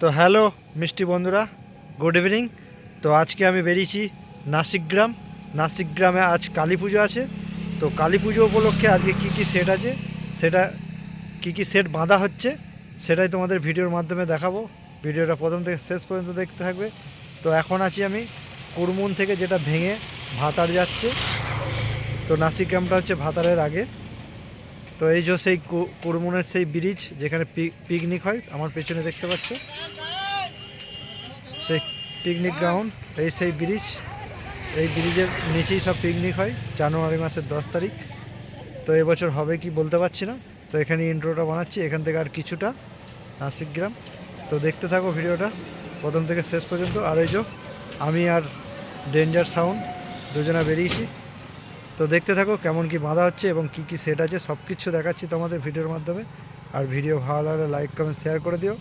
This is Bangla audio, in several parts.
তো হ্যালো, মিষ্টি বন্ধুরা গুড ইভিনিং তো আজকে আমি বেরিয়েছি নাসিক গ্রাম নাসিক গ্রামে আজ কালী পুজো আছে। তো কালী পুজো উপলক্ষে আজকে কী কী সেট আছে? সেটা, কী কী সেট বাঁধা হচ্ছে, সেটাই তোমাদের ভিডিওর মাধ্যমে দেখাবো। ভিডিওটা প্রথম থেকে শেষ পর্যন্ত দেখতে থাকবে। তো এখন আছি আমি কুরমুন থেকে যেটা ভেঙে ভাতার যাচ্ছে। তো নাসিক গ্রামটা হচ্ছে ভাতারের আগে। তো এই যে সেই কুরমুনের সেই ব্রিজ যেখানে পিকনিক হয়, আমার পেছনে দেখতে পাচ্ছ? সেই পিকনিক গ্রাউন্ড এই সেই ব্রিজ। এই ব্রিজের নিচেই সব পিকনিক হয়, জানুয়ারি মাসের দশ তারিখ। তো এবছর হবে কি বলতে পারছি না। তো এখানে ইন্ট্রোটা বানাচ্ছি, এখান থেকে আর কিছুটা নাসিক গ্রাম। তো দেখতে থাকো ভিডিওটা, প্রথম থেকে শেষ পর্যন্ত। আর এই যে, আমি আর ডেঞ্জার সাউন্ড দুজনা বেরিয়েছি। তো দেখতে থাকো কেমন কি বাঁধা হচ্ছে এবং কি কি সেট আছে সব কিছু দেখাচ্ছি তোমাদের ভিডিওর মাধ্যমে। আর ভিডিও ভালো লাগলে লাইক কমেন্ট শেয়ার করে দিও।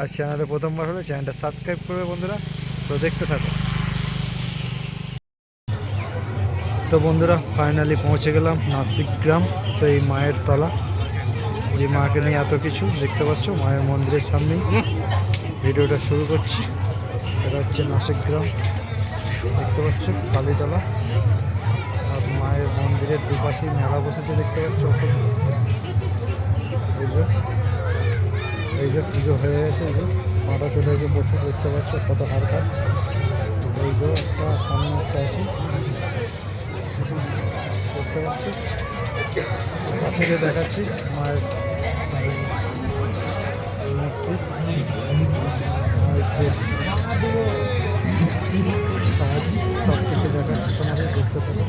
আর চ্যানেলে প্রথমবার হলে চ্যানেলটা সাবস্ক্রাইব করবে বন্ধুরা। তো দেখতে থাকো। তো বন্ধুরা ফাইনালি পৌঁছে গেলাম নাসিক গ্রাম, সেই মায়ের তলা। যে মাকে নিয়ে এত কিছু দেখতে পাচ্ছ, মায়ের মন্দিরের সামনেই। ভিডিওটা শুরু করছি। এটা হচ্ছে নাসিক গ্রাম। দেখতে পাচ্ছ, কালীতলা। মন্দিরের দুপাশে মেলা বসেছে দেখতে পাচ্ছ। এই যে পুজো হয়ে গেছে, এই যে মাটা চলে গিয়ে বসে দেখতে পাচ্ছ কত হারকার এই যে একটা সামনে একটা আছে। দেখতে পাচ্ছ? গিয়ে দেখাচ্ছি মায়ের মূর্তি সাজ, সব দেখতে পাবো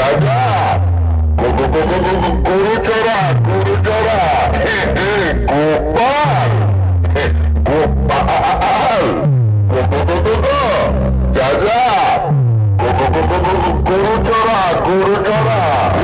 যা গরু চড়া গরু চড়া গোপাল। গোপাল। দাদা। গরু চড়া গরু চড়া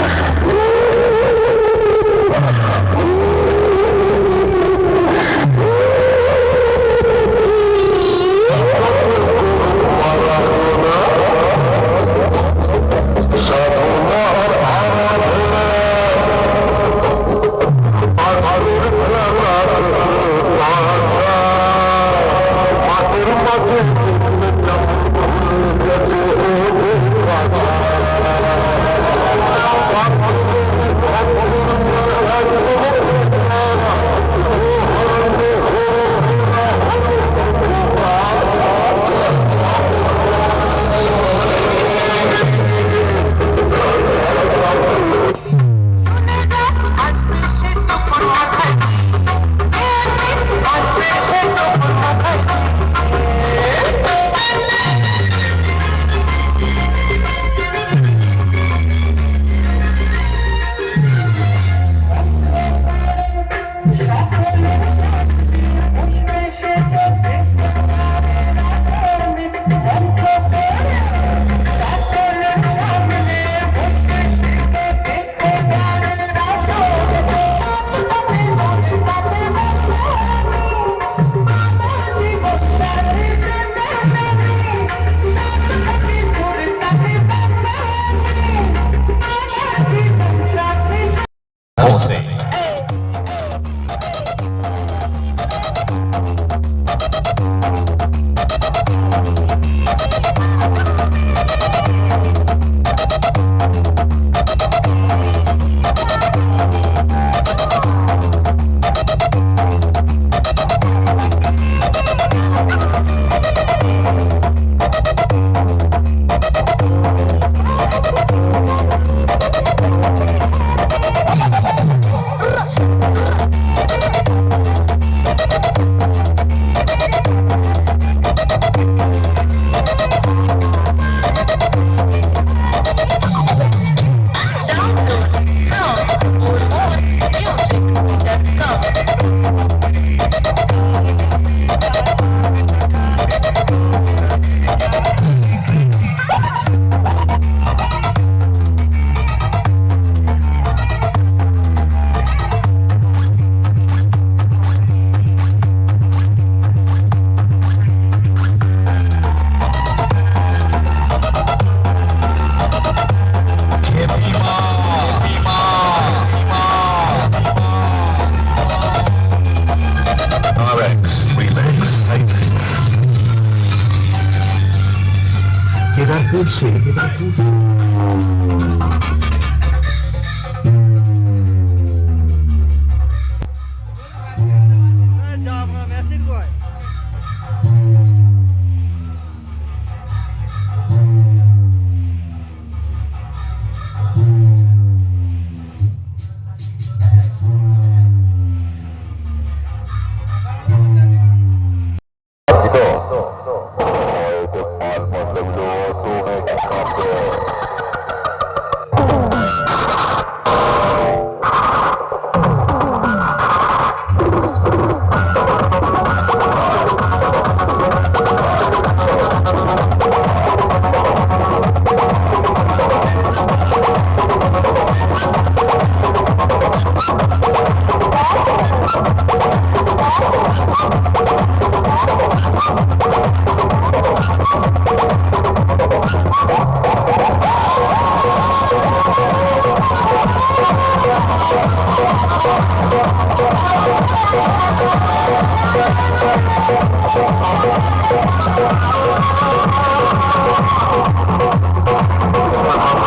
Thank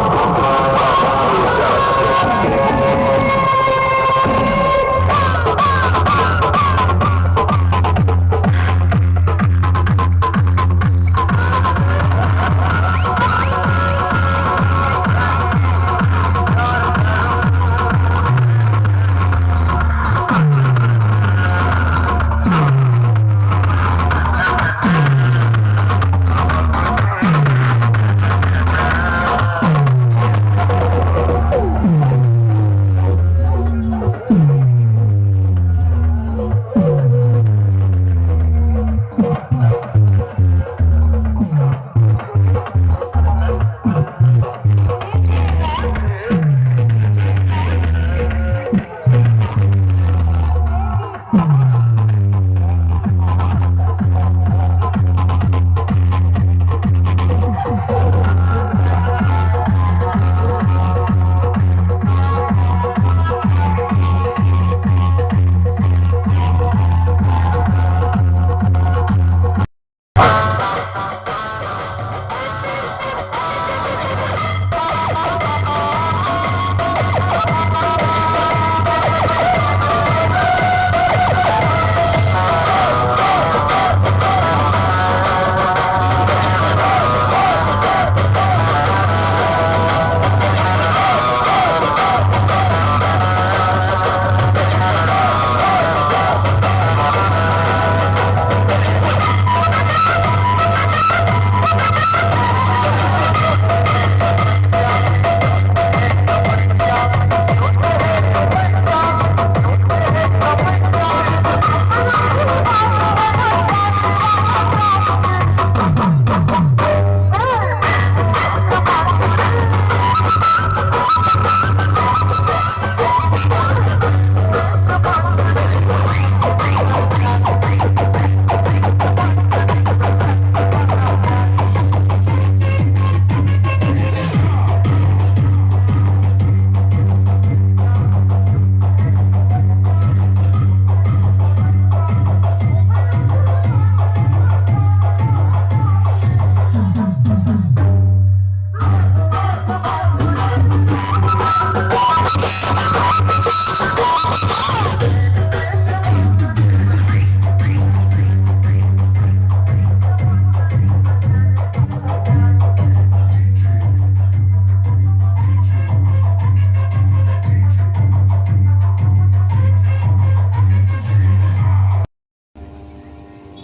you. Oh.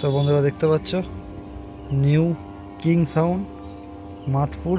তো বন্ধুরা দেখতে পাচ্ছ নিউ কিং সাউন্ড মাতপুর।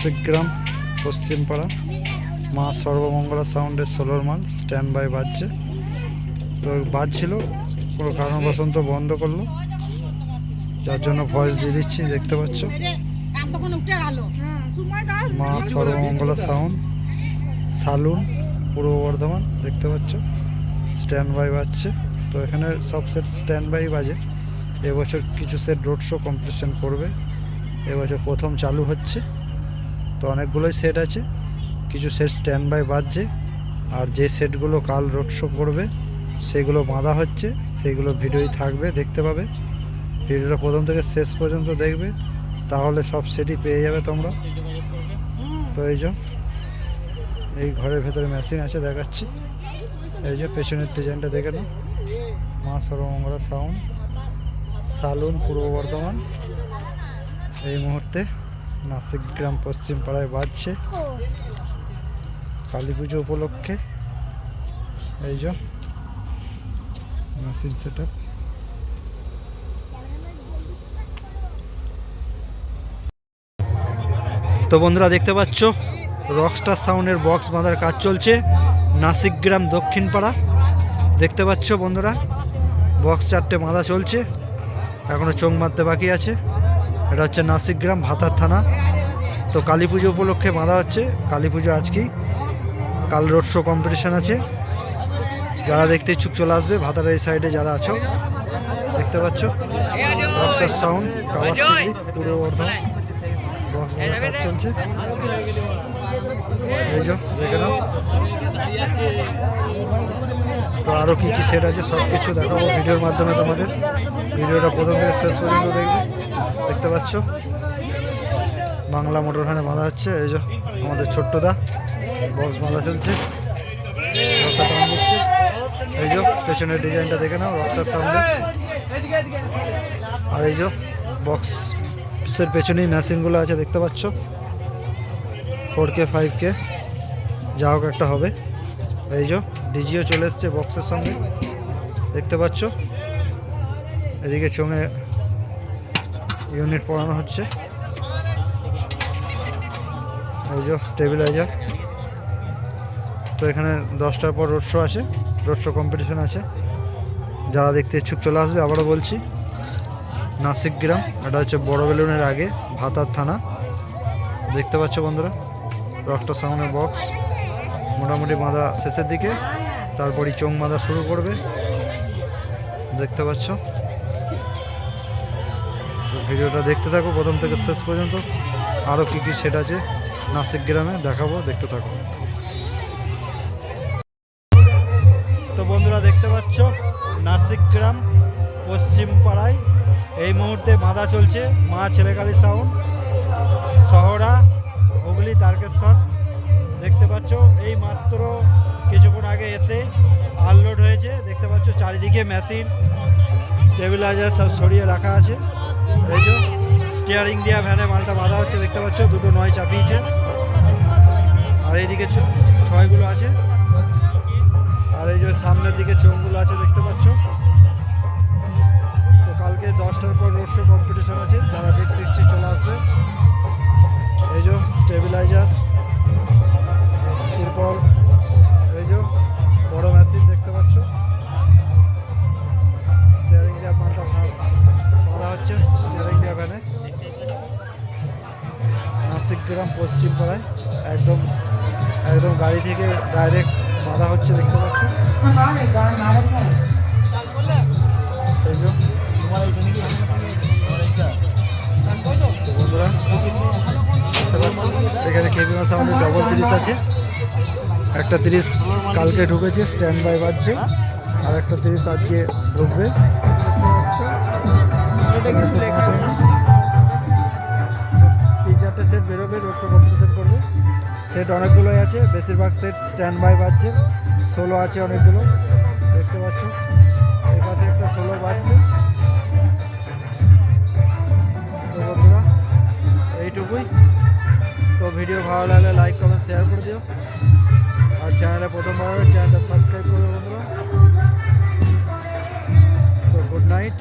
তো বন্ধুরা দেখতে পাচ্ছ গ্রাম পশ্চিমপাড়া। মা সর্বমঙ্গলা সাউন্ডের ষোলোর মাল স্ট্যান্ড বাই বাজছে। তো বাজছিল কোনো কারণবশত বন্ধ করল। যার জন্য ভয়েস দিয়ে দিচ্ছি, দেখতে পাচ্ছ। মা সর্বমঙ্গলা সাউন্ড, সালুন, পূর্ব বর্ধমান, দেখতে পাচ্ছ। স্ট্যান্ড বাই বাজছে। তো এখানে সব সেট স্ট্যান্ড বাই বাজে। এবছর কিছু সেট রোড শো কম্পিটিশন করবে। এবছর প্রথম চালু হচ্ছে। তো অনেকগুলোই সেট আছে। কিছু সেট স্ট্যান্ড বাই বাজছে। আর যে সেটগুলো কাল রোড শো করবে, সেগুলো বাঁধা হচ্ছে। সেগুলো ভিডিওই থাকবে, দেখতে পাবে। ভিডিওটা প্রথম থেকে শেষ পর্যন্ত দেখবে। তাহলে সব সেটই পেয়ে যাবে তোমরা। তো এই যে, এই ঘরের ভেতরে মেশিন আছে, দেখাচ্ছি। এই যে পেছনের ডিজাইনটা দেখে নাও। মা সর্বমঙ্গলা সাউন্ড সালুন পূর্ব বর্ধমান। এই মুহূর্তে নাসিক গ্রাম পশ্চিম পাড়ায় বাজছে। কালী পুজো উপলক্ষে। এই যে মেশিন সেট আপ তো বন্ধুরা, দেখতে পাচ্ছ রকস্টার সাউন্ডের বক্স বাঁধার কাজ চলছে। নাসিক গ্রাম দক্ষিণ পাড়া দেখতে পাচ্ছ বন্ধুরা বক্স চারটে বাঁধা চলছে। এখনও চোখ মারতে বাকি আছে। এটা হচ্ছে নাসিক গ্রাম ভাতার থানা। তো কালী পুজো উপলক্ষে বাঁধা হচ্ছে। কালী পুজো আজকেই। কাল রোড শো কম্পিটিশান আছে। যারা দেখতে ইচ্ছুক চলে আসবে। ভাতার এই সাইডে যারা আছো, দেখতে পাচ্ছ। রকস্টার সাউন্ড পূর্ব বর্ধমান চলছে। দেখে তো আরও কী কী সেট আছে সব কিছু দেখাবো ভিডিওর মাধ্যমে তোমাদের। ভিডিওটা প্রথম থেকে শেষ পর্যন্ত দেখবে। দেখতে পাচ্ছ? বাংলা মোটরখানে বাঁধা হচ্ছে। এই যে আমাদের ছোট্টদা বক্স বাঁধা চলছে। এই যে পেছনের ডিজাইনটা দেখে নাও রক্তার সামনে। আর এই যে বক্সের পেছনেই মেশিনগুলো আছে, দেখতে পাচ্ছ? ফোর কে, ফাইভ কে, যা হোক একটা হবে। এই যে ডিজিও চলে এসছে বক্সের সঙ্গে দেখতে পাচ্ছ? এদিকে চোঙে ইউনিট পড়ানো হচ্ছে। এই যে স্টেবিলাইজার তো এখানে দশটার পর রোড শো আছে রোড শো কম্পিটিশন আছে যারা দেখতে ইচ্ছুক চলে আসবে, আবারও বলছি, নাসিক গ্রাম, এটা হচ্ছে বড় বেলুনের আগে, ভাতার থানা। দেখতে পাচ্ছ বন্ধুরা রক্ত সাউন্ডের বক্স মোটামুটি বাঁধা শেষের দিকে, তারপরই চোং বাঁধা শুরু করবে। দেখতে পাচ্ছ? ভিডিওটা দেখতে থাকো, প্রথম থেকে শেষ পর্যন্ত। আরও কী কী সেট আছে নাসিক গ্রামে দেখাবো, দেখতে থাকো। তো বন্ধুরা দেখতে পাচ্ছ, নাসিক গ্রাম, পশ্চিম পাড়ায়। এই মুহূর্তে বাঁধা চলছে মা ছেলেকালী সাউন্ড শহরা হুগলি তারকেশ্বর। দেখতে পাচ্ছ, এই মাত্র কিছুক্ষণ আগে এসে আনলোড হয়েছে। দেখতে পাচ্ছ, চারিদিকে মেশিন, স্টেবিলাইজার সব সরিয়ে রাখা আছে। যে স্টিয়ারিং দিয়ে ভ্যানে মালটা বাঁধা হচ্ছে, দেখতে পাচ্ছ, দুটো নয় চাপিয়েছে। আর এইদিকে ছয়গুলো আছে। আর এই যে সামনের দিকে চোঙগুলো আছে, দেখতে পাচ্ছ। তো কালকে দশটার পর রোড শো কম্পিটিশন আছে, যারা দেখতে ইচ্ছে চলে আসবে। এই যে স্টেবিলাইজার তিরপল এই যে বড় মেশিন দেখতে পাচ্ছ। স্টিয়ারিং দিয়ে মালটা করা হচ্ছে স্টিয়ারিং দিয়ে ভ্যানে পশ্চিম পাড়ায়। একদম একদম গাড়ি থেকে ডাইরেক্ট বাঁধা হচ্ছে দেখতে পাচ্ছ। বন্ধুরা এখানে কেবিমা সাউন্ডের ডবল তিরিশ আছে। একটা তিরিশ কালকে ঢুকেছে স্ট্যান্ড বাই বাজছে। আর একটা তিরিশ আজকে ঢুকবে। তিন চারটে সেট বেরোবে রোড শো কম্পিটিশন করবে। সেট অনেকগুলোই আছে বেশিরভাগ সেট স্ট্যান্ড বাই বাজছে। সোলো আছে অনেকগুলো দেখতে পাচ্ছ। এই পাশে একটা সোলো বাজছে। তো বন্ধুরা এইটুকুই। তো ভিডিও ভালো লাগলে লাইক কমেন্ট শেয়ার করে দিও। চ্যানেলে প্রথমবার চ্যানেলটা সাবস্ক্রাইব করবে বন্ধুরা। তো গুড নাইট।